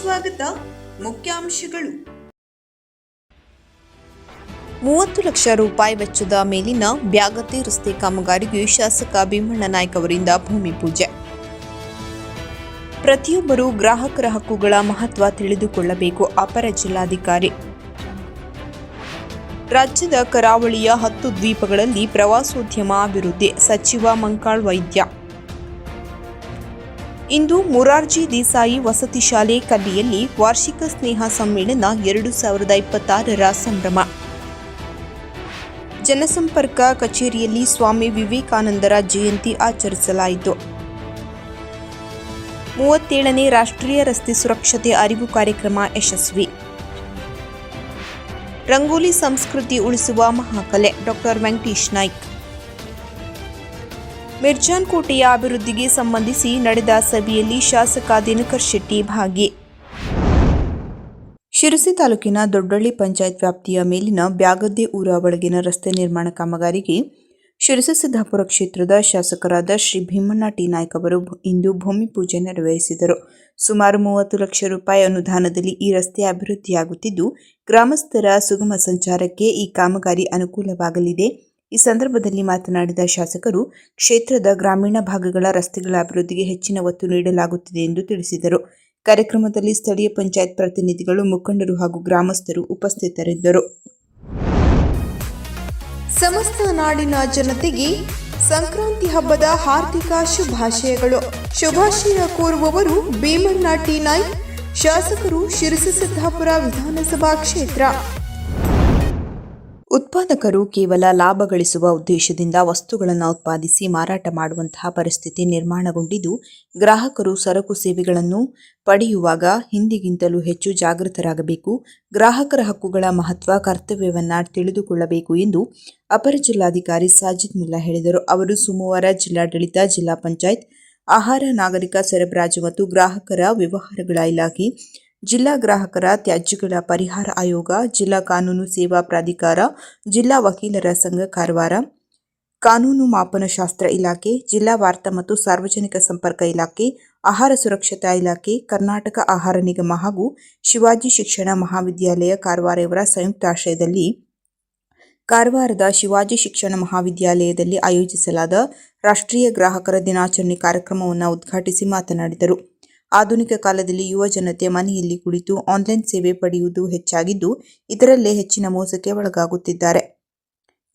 ಸ್ವಾಗತ ಮುಖ್ಯಾಂಶಗಳು. ಮೂವತ್ತು ಲಕ್ಷ ರೂಪಾಯಿ ವೆಚ್ಚದ ಮೇಲಿನ ಬ್ಯಾಗತಿ ರಸ್ತೆ ಕಾಮಗಾರಿಗೆ ಶಾಸಕ ಭೀಮಣ್ಣ ನಾಯ್ಕ ಅವರಿಂದ ಭೂಮಿ ಪೂಜೆ. ಪ್ರತಿಯೊಬ್ಬರು ಗ್ರಾಹಕರ ಹಕ್ಕುಗಳ ಮಹತ್ವ ತಿಳಿದುಕೊಳ್ಳಬೇಕು, ಅಪರ ಜಿಲ್ಲಾಧಿಕಾರಿ. ರಾಜ್ಯದ ಕರಾವಳಿಯ ಹತ್ತು ದ್ವೀಪಗಳಲ್ಲಿ ಪ್ರವಾಸೋದ್ಯಮ ಅಭಿವೃದ್ಧಿ, ಸಚಿವ ಮಂಕಾಳ್ ವೈದ್ಯ. ಇಂದು ಮುರಾರ್ಜಿ ದೇಸಾಯಿ ವಸತಿ ಶಾಲೆ ಕಲ್ಲಿಯಲ್ಲಿ ವಾರ್ಷಿಕ ಸ್ನೇಹ ಸಮ್ಮೇಳನ ಎರಡು ಸಾವಿರದ ಇಪ್ಪತ್ತಾರರ ಸಂಭ್ರಮ. ಜನಸಂಪರ್ಕ ಕಚೇರಿಯಲ್ಲಿ ಸ್ವಾಮಿ ವಿವೇಕಾನಂದರ ಜಯಂತಿ ಆಚರಿಸಲಾಯಿತು. ಮೂವತ್ತೇಳನೇ ರಾಷ್ಟ್ರೀಯ ರಸ್ತೆ ಸುರಕ್ಷತೆ ಅರಿವು ಕಾರ್ಯಕ್ರಮ ಯಶಸ್ವಿ. ರಂಗೋಲಿ ಸಂಸ್ಕೃತಿ ಉಳಿಸುವ ಮಹಾಕಲೆ ಡಾಕ್ಟರ್ ವೆಂಕಟೇಶ್ ನಾಯ್ಕ್. ಮಿರ್ಜಾನ್ ಕೋಟೆಯ ಅಭಿವೃದ್ಧಿಗೆ ಸಂಬಂಧಿಸಿ ನಡೆದ ಸಭೆಯಲ್ಲಿ ಶಾಸಕ ದಿನಕರ್ ಶೆಟ್ಟಿ ಭಾಗಿ. ಶಿರಸಿ ತಾಲೂಕಿನ ದೊಡ್ಡಳ್ಳಿ ಪಂಚಾಯತ್ ವ್ಯಾಪ್ತಿಯ ಮೇಲಿನ ಬ್ಯಾಗದ್ದೆ ಊರ ಒಳಗಿನ ರಸ್ತೆ ನಿರ್ಮಾಣ ಕಾಮಗಾರಿಗೆ ಶಿರಸಿ ಸಿದ್ದಾಪುರ ಕ್ಷೇತ್ರದ ಶಾಸಕರಾದ ಶ್ರೀ ಭೀಮಣ್ಣ ಟಿ ನಾಯ್ಕ ಅವರು ಇಂದು ಭೂಮಿ ಪೂಜೆ ನೆರವೇರಿಸಿದರು. ಸುಮಾರು ಮೂವತ್ತು ಲಕ್ಷ ರೂಪಾಯಿ ಅನುದಾನದಲ್ಲಿ ಈ ರಸ್ತೆ ಅಭಿವೃದ್ಧಿಯಾಗುತ್ತಿದ್ದು, ಗ್ರಾಮಸ್ಥರ ಸುಗಮ ಸಂಚಾರಕ್ಕೆ ಈ ಕಾಮಗಾರಿ ಅನುಕೂಲವಾಗಲಿದೆ. ಈ ಸಂದರ್ಭದಲ್ಲಿ ಮಾತನಾಡಿದ ಶಾಸಕರು, ಕ್ಷೇತ್ರದ ಗ್ರಾಮೀಣ ಭಾಗಗಳ ರಸ್ತೆಗಳ ಅಭಿವೃದ್ಧಿಗೆ ಹೆಚ್ಚಿನ ಒತ್ತು ನೀಡಲಾಗುತ್ತಿದೆ ಎಂದು ತಿಳಿಸಿದರು. ಕಾರ್ಯಕ್ರಮದಲ್ಲಿ ಸ್ಥಳೀಯ ಪಂಚಾಯತ್ ಪ್ರತಿನಿಧಿಗಳು, ಮುಖಂಡರು ಹಾಗೂ ಗ್ರಾಮಸ್ಥರು ಉಪಸ್ಥಿತರಿದ್ದರು. ಸಮಸ್ತ ನಾಡಿನ ಜನತೆಗೆ ಸಂಕ್ರಾಂತಿ ಹಬ್ಬದ ಹಾರ್ದಿಕ ಶುಭಾಶಯಗಳು. ಶುಭಾಶಯ ಕೋರುವವರು ಭೀಮಣ್ಣ ಟಿ ನಾಯ್ಕ್ ಶಾಸಕರು ಶಿರಸಿ ಸಿದ್ದಾಪುರ ವಿಧಾನಸಭಾ ಕ್ಷೇತ್ರ. ಉತ್ಪಾದಕರು ಕೇವಲ ಲಾಭ ಗಳಿಸುವ ಉದ್ದೇಶದಿಂದ ವಸ್ತುಗಳನ್ನು ಉತ್ಪಾದಿಸಿ ಮಾರಾಟ ಮಾಡುವಂತಹ ಪರಿಸ್ಥಿತಿ ನಿರ್ಮಾಣಗೊಂಡಿದ್ದು, ಗ್ರಾಹಕರು ಸರಕು ಸೇವೆಗಳನ್ನು ಪಡೆಯುವಾಗ ಹಿಂದಿಗಿಂತಲೂ ಹೆಚ್ಚು ಜಾಗೃತರಾಗಬೇಕು. ಗ್ರಾಹಕರ ಹಕ್ಕುಗಳ ಮಹತ್ವ, ಕರ್ತವ್ಯವನ್ನ ತಿಳಿದುಕೊಳ್ಳಬೇಕು ಎಂದು ಅಪರ ಜಿಲ್ಲಾಧಿಕಾರಿ ಸಾಜಿದ್ ಮುಲ್ಲಾ ಹೇಳಿದರು. ಅವರು ಸೋಮವಾರ ಜಿಲ್ಲಾಡಳಿತ, ಜಿಲ್ಲಾ ಪಂಚಾಯತ್, ಆಹಾರ, ನಾಗರಿಕ ಸರಬರಾಜು ಮತ್ತು ಗ್ರಾಹಕರ ವ್ಯವಹಾರಗಳ ಇಲಾಖೆ ಜಿಲ್ಲಾ ಗ್ರಾಹಕರ ತ್ಯಾಜ್ಯಗಳ ಪರಿಹಾರ ಆಯೋಗ, ಜಿಲ್ಲಾ ಕಾನೂನು ಸೇವಾ ಪ್ರಾಧಿಕಾರ, ಜಿಲ್ಲಾ ವಕೀಲರ ಸಂಘ ಕಾರವಾರ, ಕಾನೂನು ಮಾಪನಶಾಸ್ತ್ರ ಇಲಾಖೆ, ಜಿಲ್ಲಾ ವಾರ್ತಾ ಮತ್ತು ಸಾರ್ವಜನಿಕ ಸಂಪರ್ಕ ಇಲಾಖೆ, ಆಹಾರ ಸುರಕ್ಷತಾ ಇಲಾಖೆ, ಕರ್ನಾಟಕ ಆಹಾರ ನಿಗಮ ಹಾಗೂ ಶಿವಾಜಿ ಶಿಕ್ಷಣ ಮಹಾವಿದ್ಯಾಲಯ ಕಾರವಾರವರ ಸಂಯುಕ್ತಾಶ್ರಯದಲ್ಲಿ ಕಾರವಾರದ ಶಿವಾಜಿ ಶಿಕ್ಷಣ ಮಹಾವಿದ್ಯಾಲಯದಲ್ಲಿ ಆಯೋಜಿಸಲಾದ ರಾಷ್ಟ್ರೀಯ ಗ್ರಾಹಕರ ದಿನಾಚರಣೆ ಕಾರ್ಯಕ್ರಮವನ್ನು ಉದ್ಘಾಟಿಸಿ ಮಾತನಾಡಿದರು. ಆಧುನಿಕ ಕಾಲದಲ್ಲಿ ಯುವ ಜನತೆ ಮನೆಯಲ್ಲಿ ಕುಳಿತು ಆನ್ಲೈನ್ ಸೇವೆ ಪಡೆಯುವುದು ಹೆಚ್ಚಾಗಿದ್ದು, ಇದರಲ್ಲೇ ಹೆಚ್ಚಿನ ಮೋಸಕ್ಕೆ ಒಳಗಾಗುತ್ತಿದ್ದಾರೆ.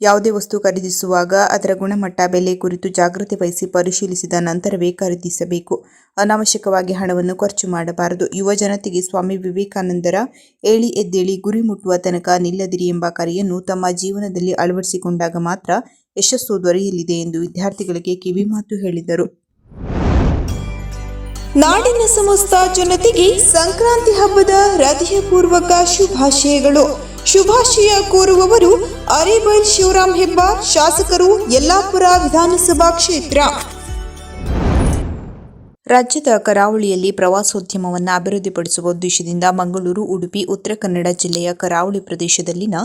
ಯಾವುದೇ ವಸ್ತು ಖರೀದಿಸುವಾಗ ಅದರ ಗುಣಮಟ್ಟ, ಬೆಲೆ ಕುರಿತು ಜಾಗೃತಿ ವಹಿಸಿ ಪರಿಶೀಲಿಸಿದ ನಂತರವೇ ಖರೀದಿಸಬೇಕು. ಅನಾವಶ್ಯಕವಾಗಿ ಹಣವನ್ನು ಖರ್ಚು ಮಾಡಬಾರದು. ಯುವ ಜನತೆಗೆ ಸ್ವಾಮಿ ವಿವೇಕಾನಂದರ ಏಳಿ ಎದ್ದೇಳಿ ಗುರಿ ಮುಟ್ಟುವ ತನಕ ನಿಲ್ಲದಿರಿ ಎಂಬ ಕರೆಯನ್ನು ತಮ್ಮ ಜೀವನದಲ್ಲಿ ಅಳವಡಿಸಿಕೊಂಡಾಗ ಮಾತ್ರ ಯಶಸ್ಸು ದೊರೆಯಲಿದೆ ಎಂದು ವಿದ್ಯಾರ್ಥಿಗಳಿಗೆ ಕಿವಿಮಾತು ಹೇಳಿದರು. ನಾಡಿನ ಸಮಸ್ತ ಜನತೆಗೆ ಸಂಕ್ರಾಂತಿ ಹಬ್ಬದ ಹೃದಯಪೂರ್ವಕ ಶುಭಾಶಯಗಳು. ಶುಭಾಶಯ ಕೋರುವವರು ಅರೇಬೈಲ್ ಶಿವರಾಮ್ ಹೆಬ್ಬಾರ್ ಶಾಸಕರು ಯಲ್ಲಾಪುರ ವಿಧಾನಸಭಾ ಕ್ಷೇತ್ರ. ರಾಜ್ಯದ ಕರಾವಳಿಯಲ್ಲಿ ಪ್ರವಾಸೋದ್ಯಮವನ್ನು ಅಭಿವೃದ್ಧಿಪಡಿಸುವ ಉದ್ದೇಶದಿಂದ ಮಂಗಳೂರು, ಉಡುಪಿ, ಉತ್ತರ ಕನ್ನಡ ಜಿಲ್ಲೆಯ ಕರಾವಳಿ ಪ್ರದೇಶದಲ್ಲಿನ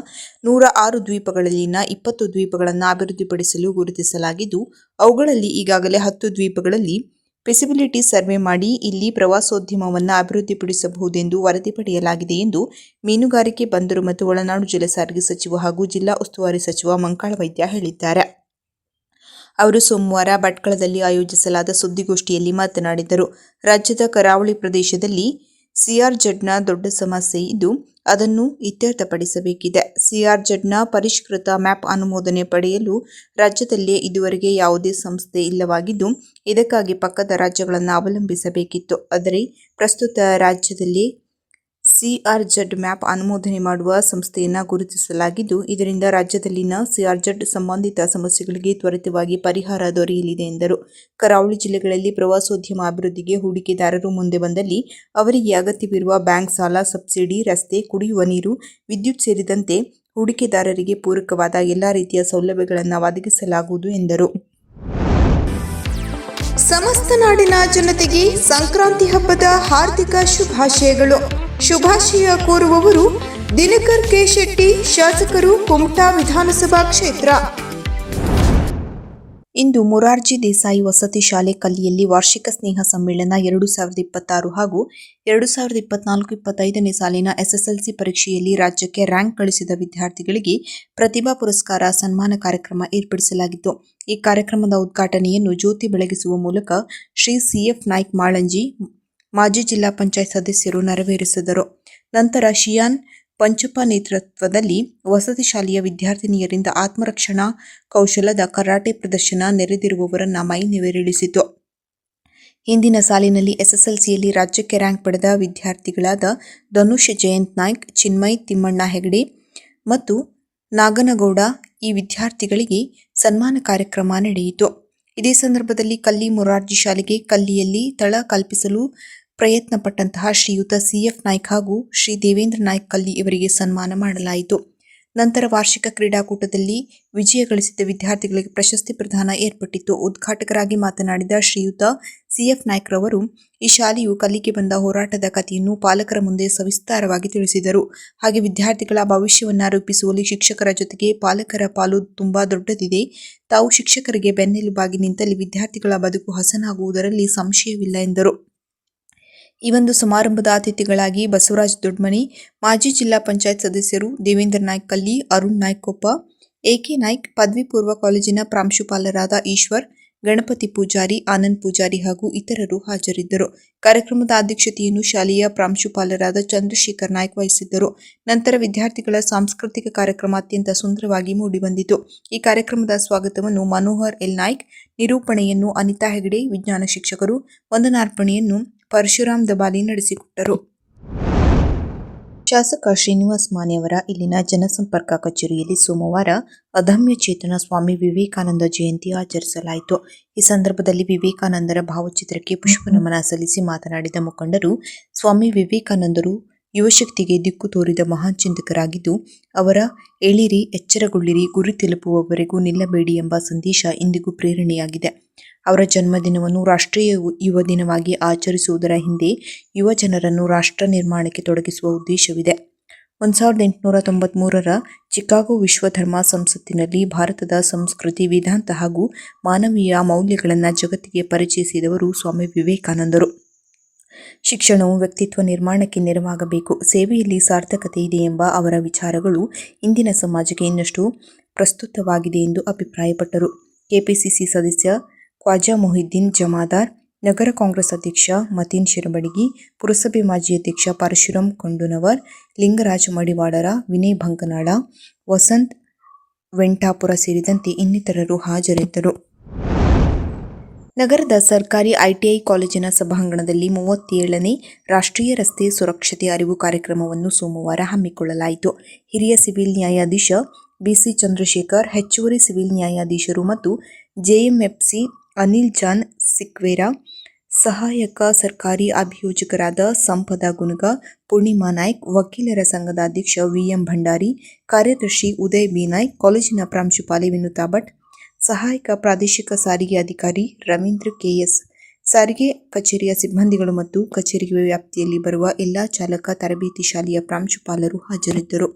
ನೂರ ಆರು ದ್ವೀಪಗಳಲ್ಲಿನ ಇಪ್ಪತ್ತು ದ್ವೀಪಗಳನ್ನು ಅಭಿವೃದ್ಧಿಪಡಿಸಲು ಗುರುತಿಸಲಾಗಿದ್ದು, ಅವುಗಳಲ್ಲಿ ಈಗಾಗಲೇ ಹತ್ತು ದ್ವೀಪಗಳಲ್ಲಿ ಫೆಸಿಬಿಲಿಟಿ ಸರ್ವೆ ಮಾಡಿ ಇಲ್ಲಿ ಪ್ರವಾಸೋದ್ಯಮವನ್ನು ಅಭಿವೃದ್ಧಿಪಡಿಸಬಹುದೆಂದು ವರದಿ ಪಡೆಯಲಾಗಿದೆ ಎಂದು ಮೀನುಗಾರಿಕೆ ಬಂದರು ಮತ್ತು ಒಳನಾಡು ಜಲಸಾರಿಗೆ ಸಚಿವ ಹಾಗೂ ಜಿಲ್ಲಾ ಉಸ್ತುವಾರಿ ಸಚಿವ ಮಂಕಾಳ ವೈದ್ಯ ಹೇಳಿದ್ದಾರೆ. ಅವರು ಸೋಮವಾರ ಭಟ್ಕಳದಲ್ಲಿ ಆಯೋಜಿಸಲಾದ ಸುದ್ದಿಗೋಷ್ಠಿಯಲ್ಲಿ ಮಾತನಾಡಿದರು. ರಾಜ್ಯದ ಕರಾವಳಿ ಪ್ರದೇಶದಲ್ಲಿ ಸಿಆರ್ಜೆಡ್ನ ದೊಡ್ಡ ಸಮಸ್ಯೆ ಇದ್ದು ಅದನ್ನು ಇತ್ಯರ್ಥಪಡಿಸಬೇಕಿದೆ. ಸಿಆರ್ಜೆಡ್ನ ಪರಿಷ್ಕೃತ ಮ್ಯಾಪ್ ಅನುಮೋದನೆ ಪಡೆಯಲು ರಾಜ್ಯದಲ್ಲಿ ಇದುವರೆಗೆ ಯಾವುದೇ ಸಂಸ್ಥೆ ಇಲ್ಲವಾಗಿದ್ದು, ಇದಕ್ಕಾಗಿ ಪಕ್ಕದ ರಾಜ್ಯಗಳನ್ನು ಅವಲಂಬಿಸಬೇಕಿತ್ತು. ಆದರೆ, ಪ್ರಸ್ತುತ ರಾಜ್ಯದಲ್ಲಿ ಸಿಆರ್ಜೆಡ್ ಮ್ಯಾಪ್ ಅನುಮೋದನೆ ಮಾಡುವ ಸಂಸ್ಥೆಯನ್ನು ಗುರುತಿಸಲಾಗಿದ್ದು, ಇದರಿಂದ ರಾಜ್ಯದಲ್ಲಿನ ಸಿಆರ್ಜೆಡ್ ಸಂಬಂಧಿತ ಸಮಸ್ಯೆಗಳಿಗೆ ತ್ವರಿತವಾಗಿ ಪರಿಹಾರ ದೊರೆಯಲಿದೆ ಎಂದರು. ಕರಾವಳಿ ಜಿಲ್ಲೆಗಳಲ್ಲಿ ಪ್ರವಾಸೋದ್ಯಮ ಅಭಿವೃದ್ಧಿಗೆ ಹೂಡಿಕೆದಾರರು ಮುಂದೆ ಬಂದಲ್ಲಿ ಅವರಿಗೆ ಅಗತ್ಯವಿರುವ ಬ್ಯಾಂಕ್ ಸಾಲ, ಸಬ್ಸಿಡಿ, ರಸ್ತೆ, ಕುಡಿಯುವ ನೀರು, ವಿದ್ಯುತ್ ಸೇರಿದಂತೆ ಹೂಡಿಕೆದಾರರಿಗೆ ಪೂರಕವಾದ ಎಲ್ಲ ರೀತಿಯ ಸೌಲಭ್ಯಗಳನ್ನು ಒದಗಿಸಲಾಗುವುದು ಎಂದರು. ಸಮಸ್ತ ನಾಡಿನ ಜನತೆಗೆ ಸಂಕ್ರಾಂತಿ ಹಬ್ಬದ ಹಾರ್ದಿಕ ಶುಭಾಶಯಗಳು. ಶುಭಾಶಯ ಕೋರುವವರು ದಿನಕರ್ ಕೆ ಶೆಟ್ಟಿ, ಶಾಸಕರು ಕುಮಟಾ ವಿಧಾನಸಭಾ ಕ್ಷೇತ್ರ. ಇಂದು ಮೊರಾರ್ಜಿ ದೇಸಾಯಿ ವಸತಿ ಶಾಲೆ ಕಲ್ಲಿಯಲ್ಲಿ ವಾರ್ಷಿಕ ಸ್ನೇಹ ಸಮ್ಮೇಳನ ಎರಡು ಸಾವಿರದ ಇಪ್ಪತ್ತಾರು ಹಾಗೂ ಎರಡು ಸಾವಿರದ ಇಪ್ಪತ್ನಾಲ್ಕು ಇಪ್ಪತ್ತೈದನೇ ಸಾಲಿನ ಎಸ್ಎಸ್ಎಲ್ಸಿ ಪರೀಕ್ಷೆಯಲ್ಲಿ ರಾಜ್ಯಕ್ಕೆ ರ್ಯಾಂಕ್ ಗಳಿಸಿದ ವಿದ್ಯಾರ್ಥಿಗಳಿಗೆ ಪ್ರತಿಭಾ ಪುರಸ್ಕಾರ ಸನ್ಮಾನ ಕಾರ್ಯಕ್ರಮ ಏರ್ಪಡಿಸಲಾಗಿತ್ತು. ಈ ಕಾರ್ಯಕ್ರಮದ ಉದ್ಘಾಟನೆಯನ್ನು ಜ್ಯೋತಿ ಬೆಳಗಿಸುವ ಮೂಲಕ ಶ್ರೀ ಸಿಎಫ್ ನಾಯ್ಕ್ ಮಾಳಂಜಿ ಮಾಜಿ ಜಿಲ್ಲಾ ಪಂಚಾಯತ್ ಸದಸ್ಯರು ನೆರವೇರಿಸಿದರು. ನಂತರ ಶಿಯಾನ್ ಪಂಚಪ್ಪ ನೇತೃತ್ವದಲ್ಲಿ ವಸತಿ ಶಾಲೆಯ ವಿದ್ಯಾರ್ಥಿನಿಯರಿಂದ ಆತ್ಮರಕ್ಷಣಾ ಕೌಶಲದ ಕರಾಟೆ ಪ್ರದರ್ಶನ ನೆರೆದಿರುವವರನ್ನ ಮೈ ನೆವೆರಿಳಿಸಿತು. ಹಿಂದಿನ ಸಾಲಿನಲ್ಲಿ ಎಸ್ಎಸ್ಎಲ್ಸಿಯಲ್ಲಿ ರಾಜ್ಯಕ್ಕೆ ರ್ಯಾಂಕ್ ಪಡೆದ ವಿದ್ಯಾರ್ಥಿಗಳಾದ ಧನುಷ್ ಜಯಂತ್ ನಾಯ್ಕ್, ಚಿನ್ಮಯ್ ತಿಮ್ಮಣ್ಣ ಹೆಗಡೆ ಮತ್ತು ನಾಗನಗೌಡ ಈ ವಿದ್ಯಾರ್ಥಿಗಳಿಗೆ ಸನ್ಮಾನ ಕಾರ್ಯಕ್ರಮ ನಡೆಯಿತು. ಇದೇ ಸಂದರ್ಭದಲ್ಲಿ ಕಲ್ಲಿ ಮೊರಾರ್ಜಿ ಶಾಲೆಗೆ ಕಲ್ಲಿಯಲ್ಲಿ ತಳ ಕಲ್ಪಿಸಲು ಪ್ರಯತ್ನಪಟ್ಟಂತಹ ಶ್ರೀಯುತ ಸಿಎಫ್ ನಾಯ್ಕ ಹಾಗೂ ಶ್ರೀ ದೇವೇಂದ್ರ ನಾಯ್ಕ ಕಲ್ಲಿ ಇವರಿಗೆ ಸನ್ಮಾನ ಮಾಡಲಾಯಿತು. ನಂತರ ವಾರ್ಷಿಕ ಕ್ರೀಡಾಕೂಟದಲ್ಲಿ ವಿಜಯ ಗಳಿಸಿದ ವಿದ್ಯಾರ್ಥಿಗಳಿಗೆ ಪ್ರಶಸ್ತಿ ಪ್ರದಾನ ಏರ್ಪಟ್ಟಿತ್ತು. ಉದ್ಘಾಟಕರಾಗಿ ಮಾತನಾಡಿದ ಶ್ರೀಯುತ ಸಿಎಫ್ ನಾಯ್ಕ್ರವರು ಈ ಶಾಲೆಯು ಕಲಿಕೆ ಬಂದ ಹೋರಾಟದ ಕಥೆಯನ್ನು ಪಾಲಕರ ಮುಂದೆ ಸವಿಸ್ತಾರವಾಗಿ ತಿಳಿಸಿದರು. ಹಾಗೆ ವಿದ್ಯಾರ್ಥಿಗಳ ಭವಿಷ್ಯವನ್ನು ರೂಪಿಸುವಲ್ಲಿ ಶಿಕ್ಷಕರ ಜೊತೆಗೆ ಪಾಲಕರ ಪಾಲು ತುಂಬಾ ದೊಡ್ಡದಿದೆ. ತಾವು ಶಿಕ್ಷಕರಿಗೆ ಬೆನ್ನೆಲುಬಾಗಿ ನಿಂತಲ್ಲಿ ವಿದ್ಯಾರ್ಥಿಗಳ ಬದುಕು ಹಸನಾಗುವುದರಲ್ಲಿ ಸಂಶಯವಿಲ್ಲ ಎಂದರು. ಈ ಒಂದು ಸಮಾರಂಭದ ಅತಿಥಿಗಳಾಗಿ ಬಸವರಾಜ್ ದೊಡ್ಮನಿ ಮಾಜಿ ಜಿಲ್ಲಾ ಪಂಚಾಯತ್ ಸದಸ್ಯರು ದೇವೇಂದ್ರ ನಾಯ್ಕ್ ಕಲ್ಲಿ ಅರುಣ್ ನಾಯ್ಕ್ ಕೊಪ್ಪ ಎಕೆ ನಾಯ್ಕ್, ಪದವಿ ಪೂರ್ವ ಕಾಲೇಜಿನ ಪ್ರಾಂಶುಪಾಲರಾದ ಈಶ್ವರ್, ಗಣಪತಿ ಪೂಜಾರಿ, ಆನಂದ್ ಪೂಜಾರಿ ಹಾಗೂ ಇತರರು ಹಾಜರಿದ್ದರು. ಕಾರ್ಯಕ್ರಮದ ಅಧ್ಯಕ್ಷತೆಯನ್ನು ಶಾಲೆಯ ಪ್ರಾಂಶುಪಾಲರಾದ ಚಂದ್ರಶೇಖರ್ ನಾಯ್ಕ ವಹಿಸಿದ್ದರು. ನಂತರ ವಿದ್ಯಾರ್ಥಿಗಳ ಸಾಂಸ್ಕೃತಿಕ ಕಾರ್ಯಕ್ರಮ ಅತ್ಯಂತ ಸುಂದರವಾಗಿ ಮೂಡಿಬಂದಿತು. ಈ ಕಾರ್ಯಕ್ರಮದ ಸ್ವಾಗತವನ್ನು ಮನೋಹರ್ ಎಲ್ ನಾಯ್ಕ್, ನಿರೂಪಣೆಯನ್ನು ಅನಿತಾ ಹೆಗಡೆ, ವಿಜ್ಞಾನ ಶಿಕ್ಷಕರು, ವಂದನಾರ್ಪಣೆಯನ್ನು ಪರಶುರಾಮ್ ದಬಾಲಿ ನಡೆಸಿಕೊಟ್ಟರು. ಶಾಸಕ ಶ್ರೀನಿವಾಸ್ ಮಾನೆಯವರ ಇಲ್ಲಿನ ಜನಸಂಪರ್ಕ ಕಚೇರಿಯಲ್ಲಿ ಸೋಮವಾರ ಅದಮ್ಯ ಚೇತನ ಸ್ವಾಮಿ ವಿವೇಕಾನಂದ ಜಯಂತಿ ಆಚರಿಸಲಾಯಿತು. ಈ ಸಂದರ್ಭದಲ್ಲಿ ವಿವೇಕಾನಂದರ ಭಾವಚಿತ್ರಕ್ಕೆ ಪುಷ್ಪ ನಮನ ಸಲ್ಲಿಸಿ ಮಾತನಾಡಿದ ಮುಖಂಡರು, ಸ್ವಾಮಿ ವಿವೇಕಾನಂದರು ಯುವಶಕ್ತಿಗೆ ದಿಕ್ಕು ತೋರಿದ ಮಹಾನ್ ಚಿಂತಕರಾಗಿದ್ದು, ಅವರ ಎಳಿರಿ ಎಚ್ಚರಗೊಳ್ಳಿರಿ, ಗುರಿ ತಲುಪುವವರೆಗೂ ನಿಲ್ಲಬೇಡಿ ಎಂಬ ಸಂದೇಶ ಇಂದಿಗೂ ಪ್ರೇರಣೆಯಾಗಿದೆ. ಅವರ ಜನ್ಮದಿನವನ್ನು ರಾಷ್ಟ್ರೀಯ ಯುವ ದಿನವಾಗಿ ಆಚರಿಸುವುದರ ಹಿಂದೆ ಯುವ ಜನರನ್ನು ರಾಷ್ಟ್ರ ನಿರ್ಮಾಣಕ್ಕೆ ತೊಡಗಿಸುವ ಉದ್ದೇಶವಿದೆ. ಒಂದು ಸಾವಿರದ ಎಂಟುನೂರ ತೊಂಬತ್ಮೂರರ ಚಿಕಾಗೋ ವಿಶ್ವ ಧರ್ಮ ಸಂಸತ್ತಿನಲ್ಲಿ ಭಾರತದ ಸಂಸ್ಕೃತಿ, ವಿಧಾಂತ ಹಾಗೂ ಮಾನವೀಯ ಮೌಲ್ಯಗಳನ್ನು ಜಗತ್ತಿಗೆ ಪರಿಚಯಿಸಿದವರು ಸ್ವಾಮಿ ವಿವೇಕಾನಂದರು. ಶಿಕ್ಷಣವು ವ್ಯಕ್ತಿತ್ವ ನಿರ್ಮಾಣಕ್ಕೆ ನೆರವಾಗಬೇಕು, ಸೇವೆಯಲ್ಲಿ ಸಾರ್ಥಕತೆ ಇದೆ ಎಂಬ ಅವರ ವಿಚಾರಗಳು ಇಂದಿನ ಸಮಾಜಕ್ಕೆ ಇನ್ನಷ್ಟು ಪ್ರಸ್ತುತವಾಗಿದೆ ಎಂದು ಅಭಿಪ್ರಾಯಪಟ್ಟರು. ಕೆಪಿಸಿಸಿ ಸದಸ್ಯ ಖ್ವಾಜಾ ಮೊಹಿದ್ದೀನ್ ಜಮಾದಾರ್, ನಗರ ಕಾಂಗ್ರೆಸ್ ಅಧ್ಯಕ್ಷ ಮತೀನ್ ಶಿರಬಡಗಿ, ಪುರಸಭೆ ಮಾಜಿ ಅಧ್ಯಕ್ಷ ಪರಶುರಾಮ್ ಕೊಂಡುನವರ್, ಲಿಂಗರಾಜ ಮಡಿವಾಡರ ವಿನಯ್ ಬಂಕನಾಳ ವಸಂತ್ ವೆಂಟಾಪುರ ಸೇರಿದಂತೆ ಇನ್ನಿತರರು ಹಾಜರಿದ್ದರು. ನಗರದ ಸರ್ಕಾರಿ ಐಟಿಐ ಕಾಲೇಜಿನ ಸಭಾಂಗಣದಲ್ಲಿ ಮೂವತ್ತೇಳನೇ ರಾಷ್ಟ್ರೀಯ ರಸ್ತೆ ಸುರಕ್ಷತೆ ಅರಿವು ಕಾರ್ಯಕ್ರಮವನ್ನು ಸೋಮವಾರ ಹಮ್ಮಿಕೊಳ್ಳಲಾಯಿತು. ಹಿರಿಯ ಸಿವಿಲ್ ನ್ಯಾಯಾಧೀಶ ಬಿಸಿ ಚಂದ್ರಶೇಖರ್, ಹೆಚ್ಚುವರಿ ಸಿವಿಲ್ ನ್ಯಾಯಾಧೀಶರು ಮತ್ತು ಜೆಎಂಎಫ್ಸಿ ಅನಿಲ್ ಜಾನ್ ಸಿಕ್ವೇರಾ, ಸಹಾಯಕ ಸರ್ಕಾರಿ ಅಭಿಯೋಜಕರಾದ ಸಂಪದ ಗುಣಗ ಪೂರ್ಣಿಮಾ ನಾಯ್ಕ್, ವಕೀಲರ ಸಂಘದ ಅಧ್ಯಕ್ಷ ವಿಎಂ ಭಂಡಾರಿ, ಕಾರ್ಯದರ್ಶಿ ಉದಯ್ ಬಿ. ನಾಯ್ಕ್, ಕಾಲೇಜಿನ ಪ್ರಾಂಶುಪಾಲೆ ವಿನುತಾ ಭಟ್, ಸಹಾಯಕ ಪ್ರಾದೇಶಿಕ ಸಾರಿಗೆ ಅಧಿಕಾರಿ ರವೀಂದ್ರ ಕೆಎಸ್ ಸಾರಿಗೆ ಕಚೇರಿಯ ಸಿಬ್ಬಂದಿಗಳು ಮತ್ತು ಕಚೇರಿ ವ್ಯಾಪ್ತಿಯಲ್ಲಿ ಬರುವ ಎಲ್ಲಾ ಚಾಲಕ ತರಬೇತಿ ಶಾಲೆಯ ಪ್ರಾಂಶುಪಾಲರು ಹಾಜರಿದ್ದರು.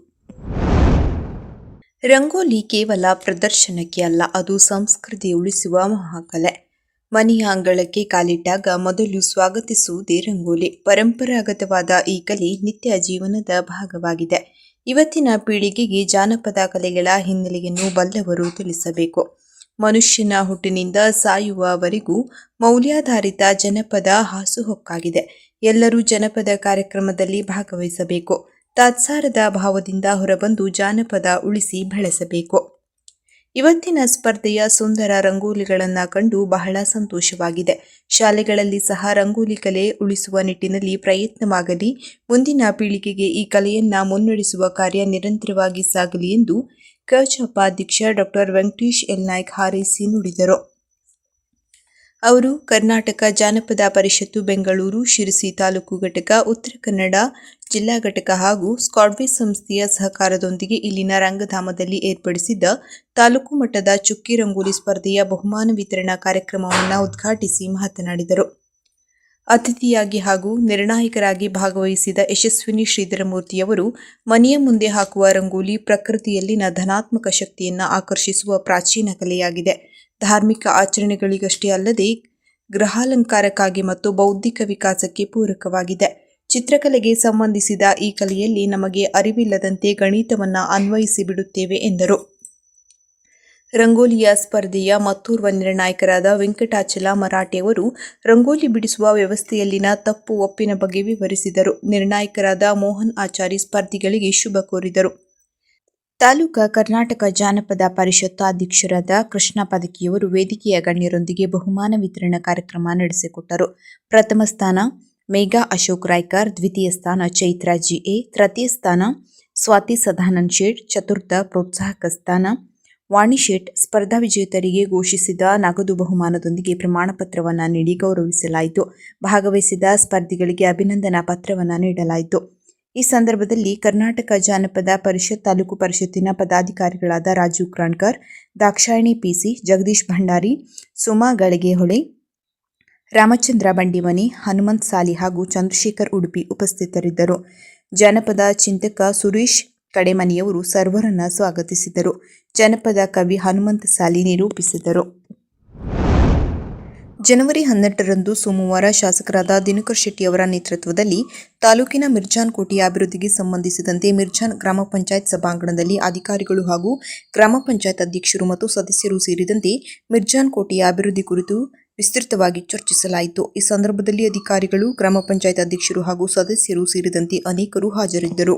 ರಂಗೋಲಿ ಕೇವಲ ಪ್ರದರ್ಶನಕ್ಕೆ ಅಲ್ಲ, ಅದು ಸಂಸ್ಕೃತಿ ಉಳಿಸುವ ಮಹಾಕಲೆ. ಮನೆಯ ಅಂಗಳಕ್ಕೆ ಕಾಲಿಟ್ಟಾಗ ಮೊದಲು ಸ್ವಾಗತಿಸುವುದೇ ರಂಗೋಲಿ. ಪರಂಪರಾಗತವಾದ ಈ ಕಲೆ ನಿತ್ಯ ಜೀವನದ ಭಾಗವಾಗಿದೆ. ಇವತ್ತಿನ ಪೀಳಿಗೆಗೆ ಜಾನಪದ ಕಲೆಗಳ ಹಿನ್ನೆಲೆಯನ್ನು ಬಲ್ಲವರು ತಿಳಿಸಬೇಕು. ಮನುಷ್ಯನ ಹುಟ್ಟಿನಿಂದ ಸಾಯುವವರೆಗೂ ಮೌಲ್ಯಾಧಾರಿತ ಜನಪದ ಹಾಸುಹೊಕ್ಕಾಗಿದೆ. ಎಲ್ಲರೂ ಜನಪದ ಕಾರ್ಯಕ್ರಮದಲ್ಲಿ ಭಾಗವಹಿಸಬೇಕು. ತಾತ್ಸಾರದ ಭಾವದಿಂದ ಹೊರಬಂದು ಜಾನಪದ ಉಳಿಸಿ ಬೆಳೆಸಬೇಕು. ಇವತ್ತಿನ ಸ್ಪರ್ಧೆಯ ಸುಂದರ ರಂಗೋಲಿಗಳನ್ನು ಕಂಡು ಬಹಳ ಸಂತೋಷವಾಗಿದೆ. ಶಾಲೆಗಳಲ್ಲಿ ಸಹ ರಂಗೋಲಿ ಕಲೆ ಉಳಿಸುವ ನಿಟ್ಟಿನಲ್ಲಿ ಪ್ರಯತ್ನವಾಗಲಿ, ಮುಂದಿನ ಪೀಳಿಗೆಗೆ ಈ ಕಲೆಯನ್ನು ಮುನ್ನಡೆಸುವ ಕಾರ್ಯ ನಿರಂತರವಾಗಿ ಸಾಗಲಿ ಎಂದು ಕಚಪ್ಪ ಅಧ್ಯಕ್ಷ ಡಾಕ್ಟರ್ ವೆಂಕಟೇಶ್ ಎಲ್ ನಾಯ್ಕ್ ಹಾರೈಸಿ ನುಡಿದರು. ಅವರು ಕರ್ನಾಟಕ ಜಾನಪದ ಪರಿಷತ್ತು, ಬೆಂಗಳೂರು, ಶಿರಸಿ ತಾಲೂಕು ಘಟಕ, ಉತ್ತರ ಕನ್ನಡ ಜಿಲ್ಲಾ ಘಟಕ ಹಾಗೂ ಸ್ಕಾಡ್ವೇ ಸಂಸ್ಥೆಯ ಸಹಕಾರದೊಂದಿಗೆ ಇಲ್ಲಿನ ರಂಗಧಾಮದಲ್ಲಿ ಏರ್ಪಡಿಸಿದ್ದ ತಾಲೂಕು ಮಟ್ಟದ ಚುಕ್ಕಿ ರಂಗೋಲಿ ಸ್ಪರ್ಧೆಯ ಬಹುಮಾನ ವಿತರಣಾ ಕಾರ್ಯಕ್ರಮವನ್ನು ಉದ್ಘಾಟಿಸಿ ಮಾತನಾಡಿದರು. ಅತಿಥಿಯಾಗಿ ಹಾಗೂ ನಿರ್ಣಾಯಕರಾಗಿ ಭಾಗವಹಿಸಿದ ಯಶಸ್ವಿನಿ ಶ್ರೀಧರಮೂರ್ತಿಯವರು ಮನೆಯ ಮುಂದೆ ಹಾಕುವ ರಂಗೋಲಿ ಪ್ರಕೃತಿಯಲ್ಲಿನ ಧನಾತ್ಮಕ ಶಕ್ತಿಯನ್ನು ಆಕರ್ಷಿಸುವ ಪ್ರಾಚೀನ ಕಲೆಯಾಗಿದೆ. ಧಾರ್ಮಿಕ ಆಚರಣೆಗಳಿಗಷ್ಟೇ ಅಲ್ಲದೆ ಗೃಹಾಲಂಕಾರಕ್ಕಾಗಿ ಮತ್ತು ಬೌದ್ಧಿಕ ವಿಕಾಸಕ್ಕೆ ಪೂರಕವಾಗಿದೆ. ಚಿತ್ರಕಲೆಗೆ ಸಂಬಂಧಿಸಿದ ಈ ಕಲೆಯಲ್ಲಿ ನಮಗೆ ಅರಿವಿಲ್ಲದಂತೆ ಗಣಿತವನ್ನು ಅನ್ವಯಿಸಿ ಬಿಡುತ್ತೇವೆ ಎಂದರು. ರಂಗೋಲಿಯ ಸ್ಪರ್ಧೆಯ ಮತ್ತೋರ್ವ ನಿರ್ಣಾಯಕರಾದ ವೆಂಕಟಾಚಲ ಮರಾಠೆಯವರು ರಂಗೋಲಿ ಬಿಡಿಸುವ ವ್ಯವಸ್ಥೆಯಲ್ಲಿನ ತಪ್ಪು ಒಪ್ಪಿನ ಬಗ್ಗೆ ವಿವರಿಸಿದರು. ನಿರ್ಣಾಯಕರಾದ ಮೋಹನ್ ಆಚಾರಿ ಸ್ಪರ್ಧಿಗಳಿಗೆ ಶುಭ ಕೋರಿದರು. ತಾಲೂಕಾ ಕರ್ನಾಟಕ ಜಾನಪದ ಪರಿಷತ್ ಅಧ್ಯಕ್ಷರಾದ ಕೃಷ್ಣ ಪದಕಿಯವರು ವೇದಿಕೆಯ ಗಣ್ಯರೊಂದಿಗೆ ಬಹುಮಾನ ವಿತರಣಾ ಕಾರ್ಯಕ್ರಮ ನಡೆಸಿಕೊಟ್ಟರು. ಪ್ರಥಮ ಸ್ಥಾನ ಮೇಘಾ ಅಶೋಕ್ ರಾಯ್ಕರ್, ದ್ವಿತೀಯ ಸ್ಥಾನ ಚೈತ್ರ ಎ ತೃತೀಯ ಸ್ಥಾನ ಸ್ವಾತಿ ಸದಾನಂದ್ ಶೇಟ್, ಚತುರ್ಥ ಪ್ರೋತ್ಸಾಹಕ ಸ್ಥಾನ ವಾಣಿ ಶೇಟ್. ಸ್ಪರ್ಧಾ ವಿಜೇತರಿಗೆ ಘೋಷಿಸಿದ ನಗದು ಬಹುಮಾನದೊಂದಿಗೆ ಪ್ರಮಾಣ ಪತ್ರವನ್ನು ನೀಡಿ ಗೌರವಿಸಲಾಯಿತು. ಭಾಗವಹಿಸಿದ ಸ್ಪರ್ಧಿಗಳಿಗೆ ಅಭಿನಂದನಾ ಪತ್ರವನ್ನು ನೀಡಲಾಯಿತು. ಈ ಸಂದರ್ಭದಲ್ಲಿ ಕರ್ನಾಟಕ ಜಾನಪದ ಪರಿಷತ್ ತಾಲೂಕು ಪರಿಷತ್ತಿನ ಪದಾಧಿಕಾರಿಗಳಾದ ರಾಜೀವ್ ಕ್ರಾಣ್ಕರ್, ದಾಕ್ಷಾಯಿಣಿ ಪಿಸಿ ಜಗದೀಶ್ ಭಂಡಾರಿ, ಸುಮಾ ಗಳಿಗೆಹೊಳೆ, ರಾಮಚಂದ್ರ ಬಂಡಿಮನಿ, ಹನುಮಂತ್ ಸಾಲಿ ಹಾಗೂ ಚಂದ್ರಶೇಖರ್ ಉಡುಪಿ ಉಪಸ್ಥಿತರಿದ್ದರು. ಜನಪದ ಚಿಂತಕ ಸುರೇಶ್ ಕಡೆಮನಿಯವರು ಸರ್ವರನ್ನ ಸ್ವಾಗತಿಸಿದರು. ಜನಪದ ಕವಿ ಹನುಮಂತ ಸಾಲಿ ನಿರೂಪಿಸಿದರು. ಜನವರಿ ಹನ್ನೆರಡರಂದು ಸೋಮವಾರ ಶಾಸಕರಾದ ದಿನಕರ್ ಶೆಟ್ಟಿ ಅವರ ನೇತೃತ್ವದಲ್ಲಿ ತಾಲೂಕಿನ ಮಿರ್ಜಾನ್ ಕೋಟೆಯ ಅಭಿವೃದ್ಧಿಗೆ ಸಂಬಂಧಿಸಿದಂತೆ ಮಿರ್ಜಾನ್ ಗ್ರಾಮ ಪಂಚಾಯತ್ ಸಭಾಂಗಣದಲ್ಲಿ ಅಧಿಕಾರಿಗಳು ಹಾಗೂ ಗ್ರಾಮ ಪಂಚಾಯತ್ ಅಧ್ಯಕ್ಷರು ಮತ್ತು ಸದಸ್ಯರು ಸೇರಿದಂತೆ ಮಿರ್ಜಾನ್ ಕೋಟೆಯ ಅಭಿವೃದ್ಧಿ ಕುರಿತು ವಿಸ್ತೃತವಾಗಿ ಚರ್ಚಿಸಲಾಯಿತು. ಈ ಸಂದರ್ಭದಲ್ಲಿ ಅಧಿಕಾರಿಗಳು, ಗ್ರಾಮ ಪಂಚಾಯತ್ ಅಧ್ಯಕ್ಷರು ಹಾಗೂ ಸದಸ್ಯರು ಸೇರಿದಂತೆ ಅನೇಕರು ಹಾಜರಿದ್ದರು.